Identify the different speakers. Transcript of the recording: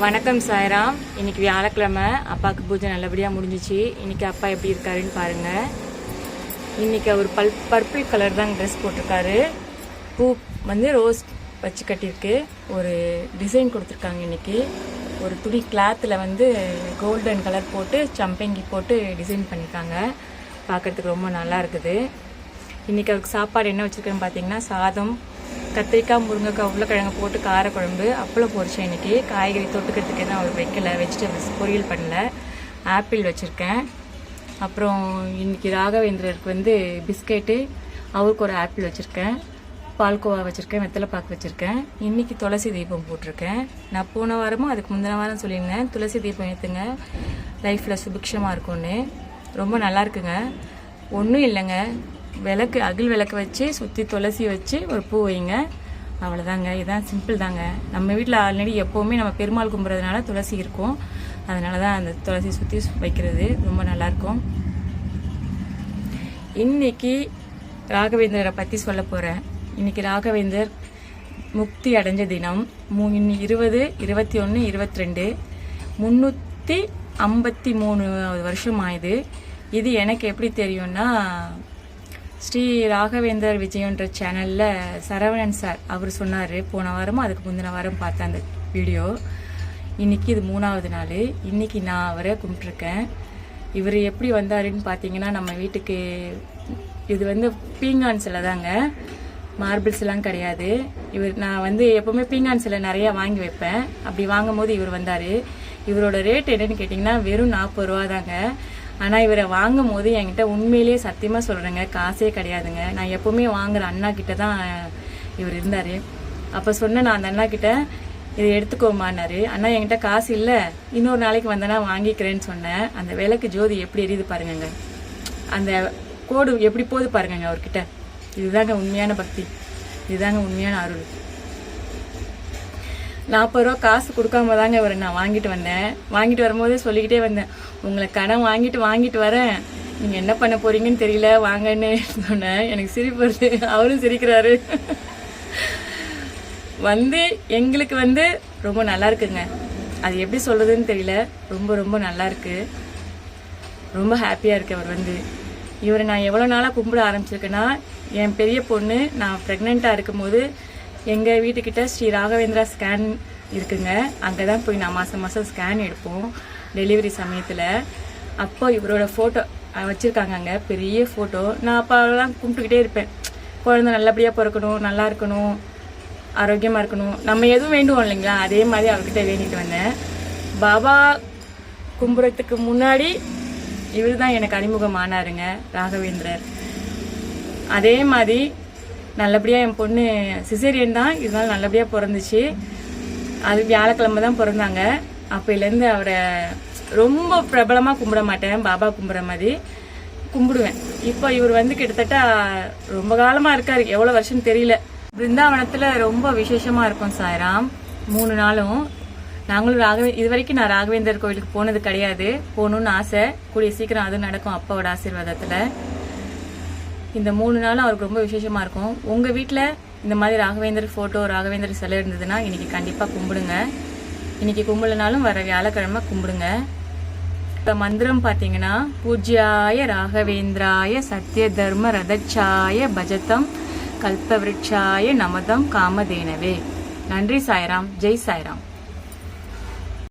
Speaker 1: வணக்கம் சாய்ராம். இன்னைக்கு வியாழக்கிழமை. அப்பாவுக்கு பூஜை நல்லபடியாக முடிஞ்சிச்சு. இன்னைக்கு அப்பா எப்படி இருக்காருன்னு பாருங்க. இன்னைக்கு அவர் பல் பர்பிள் கலர் தான் ட்ரெஸ் போட்டிருக்காரு. பூ வந்து ரோஸ் வச்சு கட்டியிருக்கு. ஒரு டிசைன் கொடுத்துருக்காங்க இன்னைக்கு. ஒரு துணி கிளாத்தில் வந்து கோல்டன் கலர் போட்டு சம்பங்கி போட்டு டிசைன் பண்ணியிருக்காங்க. பார்க்கறதுக்கு ரொம்ப நல்லா இருக்குது. இன்றைக்கி அவருக்கு சாப்பாடு என்ன வச்சுருக்கேன்னு பார்த்தீங்கன்னா சாதம் கத்திரிக்காய் முருங்கைக்காய் உருளைக்கிழங்கு போட்டு காரக்குழம்பு அப்பளம் பொரிச்சேன் இன்றைக்கி காய்கறி தொட்டுக்கிறதுக்கு எதுவும் அவர் வைக்கல. வெஜிடபிள்ஸ் பொரியல் பண்ணல. ஆப்பிள் வச்சுருக்கேன். அப்புறம் இன்னைக்கு ராகவேந்திரருக்கு வந்து பிஸ்கெட்டு அவருக்கு ஒரு ஆப்பிள் வச்சுருக்கேன். பால்கோவா வச்சுருக்கேன் வெத்தலைப்பாக்கு வச்சுருக்கேன். இன்றைக்கி துளசி தீபம் போட்டிருக்கேன். நான் போன வாரமும் அதுக்கு முந்தின வாரம் சொல்லியிருந்தேன் துளசி தீபம் ஏற்றுங்க லைஃப்பில் சுபிக்ஷமாக இருக்கும்னு. ரொம்ப நல்லா இருக்குங்க. ஒன்றும் இல்லைங்க. விளக்கு அகில் விளக்கு வச்சு சுற்றி துளசி வச்சு ஒரு பூ வைங்க. அவ்வளோதாங்க இதுதான் சிம்பிள் தாங்க. நம்ம வீட்டில் ஆல்ரெடி எப்போவுமே நம்ம பெருமாள் கும்புறதுனால துளசி இருக்கும். அதனால தான் அந்த துளசி சுற்றி வைக்கிறது ரொம்ப நல்லாயிருக்கும். இன்னைக்கு ராகவேந்தரை பற்றி சொல்ல போகிறேன் இன்னைக்கு ராகவேந்தர் முக்தி அடைஞ்ச தினம். மூ இருபது இருபத்தி ஒன்று இருபத்தி ரெண்டு முந்நூற்றி ஐம்பத்தி மூணு வருஷம் ஆயுது இது எனக்கு எப்படி தெரியும்னா ஸ்ரீ ராகவேந்தர் விஜயன்ற சேனலில் சரவணன் சார் அவர் சொன்னார் போன வாரமும் அதுக்கு முந்தின வாரம் பார்த்தேன் அந்த வீடியோ இன்னைக்கு இது மூணாவது நாள். இன்றைக்கி நான் அவரை கும்பிட்ருக்கேன் இவர் எப்படி வந்தாருன்னு பார்த்தீங்கன்னா நம்ம வீட்டுக்கு இது வந்து பீங்கான் சிலை தாங்க. மார்பிள்ஸ்லாம் கிடையாது. இவர் நான் வந்து எப்போவுமே பீங்கான் சிலை நிறையா வாங்கி வைப்பேன். அப்படி வாங்கும் போது இவர் வந்தார். இவரோட ரேட் என்னன்னு கேட்டிங்கன்னா வெறும் நாற்பது ரூபா தாங்க. ஆனால் இவரை வாங்கும் போது என்கிட்ட உண்மையிலேயே சத்தியமாக சொல்கிறேங்க காசே கிடையாதுங்க. நான் எப்போவுமே வாங்குற அண்ணா கிட்ட தான் இவர் இருந்தார். அப்போ சொன்னேன் நான் அந்த அண்ணா கிட்ட இதை எடுத்துக்கோமான்னாரு. அண்ணா என்கிட்ட காசு இல்லை. இன்னொரு நாளைக்கு வந்தேன்னா வாங்கிக்கிறேன்னு சொன்னேன். அந்த விளக்கு ஜோதி எப்படி எரியுது பாருங்கங்க. அந்த கோடு எப்படி போகுது பாருங்கங்க அவர்கிட்ட. இதுதாங்க உண்மையான பக்தி. இதுதாங்க உண்மையான அருள். நாற்பது ரூபா காசு கொடுக்காம தாங்க இவரை நான் வாங்கிட்டு வந்தேன். வாங்கிட்டு வரும்போதே சொல்லிக்கிட்டே வந்தேன் உங்களை கடன் வாங்கிட்டு வாங்கிட்டு வரேன். நீங்கள் என்ன பண்ண போறீங்கன்னு தெரியல வாங்கன்னு சொன்னேன். எனக்கு சிரிப்பு வருது. அவரும் சிரிக்கிறாரு. வந்து எங்களுக்கு வந்து ரொம்ப நல்லா இருக்குங்க. அது எப்படி சொல்றதுன்னு தெரியல. ரொம்ப ரொம்ப நல்லா இருக்கு. ரொம்ப ஹாப்பியாக இருக்கு அவர் வந்து. இவரை நான் எவ்வளோ நாளாக கும்பிட ஆரம்பிச்சிருக்கேன்னா என் பெரிய பொண்ணு நான் ப்ரெக்னெண்ட்டாக இருக்கும்போது எங்கள் வீட்டுக்கிட்ட ஸ்ரீ ராகவேந்திரா ஸ்கேன் இருக்குங்க. அங்கே தான் போய் நான் மாதம் மாதம் ஸ்கேன் எடுப்போம். டெலிவரி சமயத்தில். அப்போ இவரோட ஃபோட்டோ வச்சுருக்காங்க அங்கே பெரிய ஃபோட்டோ நான் அப்போலாம் கும்பிட்டுக்கிட்டே இருப்பேன். குழந்தை நல்லபடியாக பிறக்கணும் நல்லா இருக்கணும் ஆரோக்கியமாக இருக்கணும். நம்ம எதுவும் வேண்டுவோம் இல்லைங்களா? அதே மாதிரி அவர்கிட்ட வேண்டிட்டு வந்தேன். பாபா கும்புறத்துக்கு முன்னாடி இவர் தான் எனக்கு அறிமுகமானாருங்க ராகவேந்திரர். அதே மாதிரி நல்லபடியாக என் பொண்ணு சிசேரியன் தான். இருந்தாலும் நல்லபடியாக பிறந்துச்சு. அது வியாழக்கிழமை தான் பிறந்தாங்க. அப்போலேருந்து அவரை ரொம்ப பிரபலமாக கும்பிட மாட்டேன். பாபா கும்பிட்ற மாதிரி கும்பிடுவேன். இப்போ இவர் வந்து கிட்டத்தட்ட ரொம்ப காலமாக இருக்காரு. எவ்வளோ வருஷம் தெரியல. பிருந்தாவனத்தில் ரொம்ப விசேஷமாக இருக்கும் சாய்ராம். மூணு நாளும். நாங்களும் ராகவே இது வரைக்கும் நான் ராகவேந்தர் கோயிலுக்கு போனது கிடையாது. போகணும்னு ஆசை. கூடிய சீக்கிரம் அதுவும் நடக்கும் அப்பாவோட ஆசீர்வாதத்தில். இந்த மூணு நாளும் அவருக்கு ரொம்ப விசேஷமா இருக்கும். உங்க வீட்டில் இந்த மாதிரி ராகவேந்தர் போட்டோ ராகவேந்தர் சிலை இருந்ததுன்னா இன்னைக்கு கண்டிப்பா கும்பிடுங்க. இன்னைக்கு கும்பிடலனாலும் வர வியாழக்கிழமை கும்பிடுங்க. இப்போ மந்திரம் பார்த்தீங்கன்னா பூஜ்யாய ராகவேந்திராய சத்ய தர்ம ரதச்சாய பஜதம் கல்பவிருட்சாய நமதம் காமதேனவே. நன்றி சாய்ராம். ஜெய் சாய்ராம்.